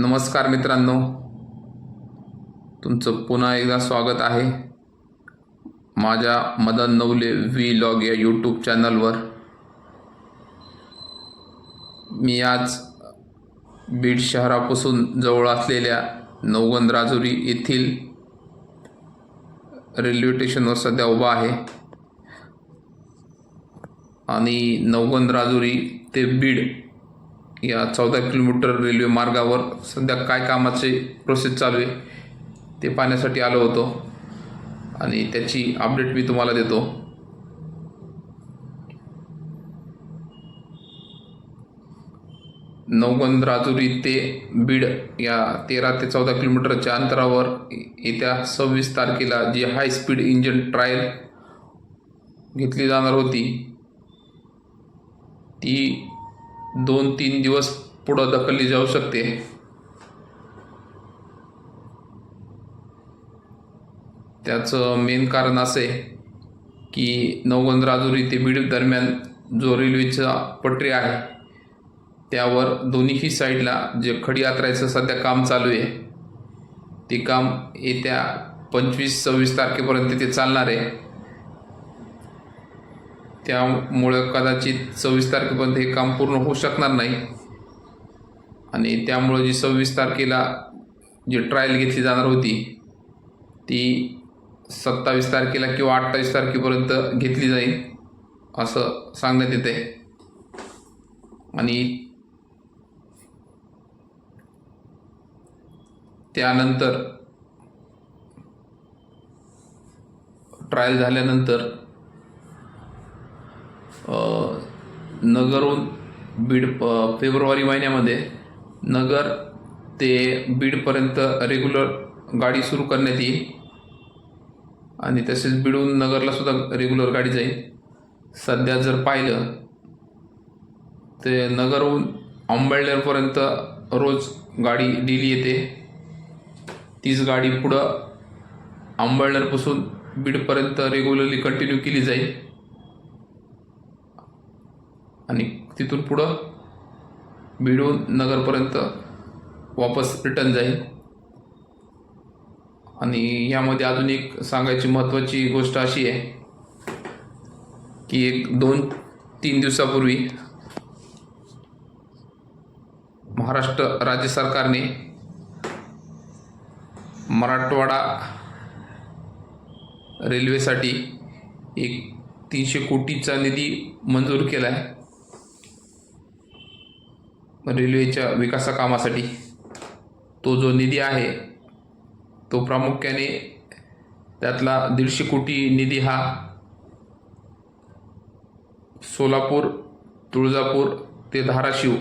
नमस्कार मित्रांनो. तुमचं पुन्हा एकदा स्वागत आहे. माझ्या मदन नवले व्ही लॉग या यूट्यूब चॅनलवर मी आज बीड शहरापासून जवळ असलेल्या नवगंद राजुरी येथील रेल्वे स्टेशनवर सध्या उभा आहे. आणि नवगंद राजुरी ते बीड या चौदा किलोमीटर रेल्वे मार्गावर सध्या काय कामाचे प्रोसेस चालू आहे ते पाहण्यासाठी आलो होतो. आणि त्याची अपडेट मी तुम्हाला देतो. नवगंद राजुरी ते बीड या तेरा ते चौदा किलोमीटरच्या अंतरावर येत्या सव्वीस तारखेला जी हाय स्पीड इंजिन ट्रायल घेतली जाणार होती ती दोन तीन दिवस पुढं ढकलली जाऊ शकते. त्याचं मेन कारण असे की नवगंद राजुरी ते बीड दरम्यान जो रेल्वेचा पटरी आहे त्यावर दोन्हीही साईडला जे खडी यात्रायचं सध्या काम चालू आहे ते काम येत्या पंचवीस सव्वीस तारखेपर्यंत ते चालणार आहे. त्यामुळं कदाचित सव्वीस तारखेपर्यंत हे काम पूर्ण होऊ शकणार नाही. आणि त्यामुळं जी सव्वीस तारखेला जी ट्रायल घेतली जाणार होती ती सत्तावीस तारखेला किंवा अठ्ठावीस तारखेपर्यंत घेतली जाईल असं सांगण्यात येते आणि त्यानंतर ट्रायल झाल्यानंतर नगरहून बीड फेब्रुवारी महिन्यामध्ये नगर ते बीडपर्यंत रेग्युलर गाडी सुरू करण्यात येईल. आणि तसेच बीडहून नगरला सुद्धा रेग्युलर गाडी जाईल. सध्या जर पाहिलं ते नगरहून आंबळनेरपर्यंत रोज गाडी डेली येते. तीच गाडी पुढं आंबळनेरपासून बीडपर्यंत रेग्युलरली कंटिन्यू केली जाईल. आणि तिथून पुढं बीडहून नगरपर्यंत वापस रिटर्न जाईल. आणि यामध्ये अजून एक सांगायची महत्त्वाची गोष्ट अशी आहे की एक दोन तीन दिवसापूर्वी महाराष्ट्र राज्य सरकारने मराठवाडा रेल्वेसाठी एक तीनशे कोटीचा निधी मंजूर केला आहे रेल्वेच्या विकासा कामासाठी तो जो निधी आहे तो प्रामुख्याने त्यातला दीडशे कोटी निधी हा सोलापूर तुळजापूर ते धाराशिव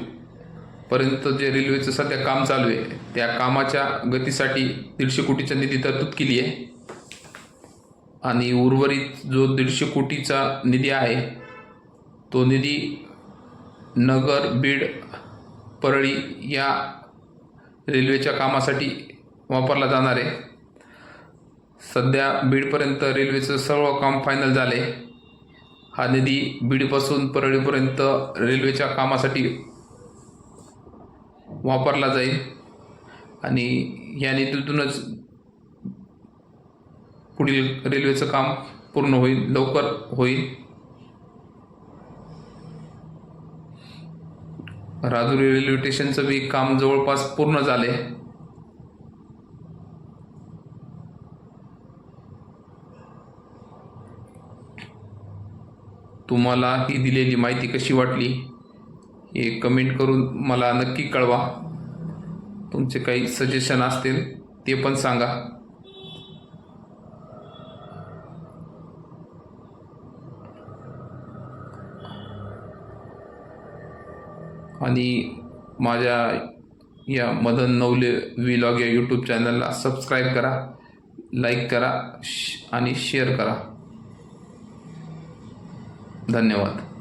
पर्यंत जे रेल्वेचं सध्या काम चालू आहे त्या कामाच्या गतीसाठी दीडशे कोटीचा निधी तरतूद केली आहे. आणि उर्वरित जो दीडशे कोटीचा निधी आहे तो निधी नगर बीड परळी या रेल्वेच्या कामासाठी वापरला जाणार आहे. सध्या बीडपर्यंत रेल्वेचं सर्व काम फायनल झाले हा निधी बीडपासून परळीपर्यंत रेल्वेच्या कामासाठी वापरला जाईल. आणि या निधीतूनच पुढील रेल्वेचं काम पूर्ण होईल लवकर होईल. राजुरी रेल्वे स्टेशनचं बी काम जवळपास पूर्ण झाले तुम्हाला ही दिलेली माहिती कशी वाटली हे कमेंट करून मला नक्की कळवा. तुमचे काही सजेशन असतील ते पण सांगा. आणि माझ्या या मदन नवले व्लॉग या यूट्यूब चॅनलला सबस्क्राईब करा लाईक करा श- आणि शेअर करा. धन्यवाद.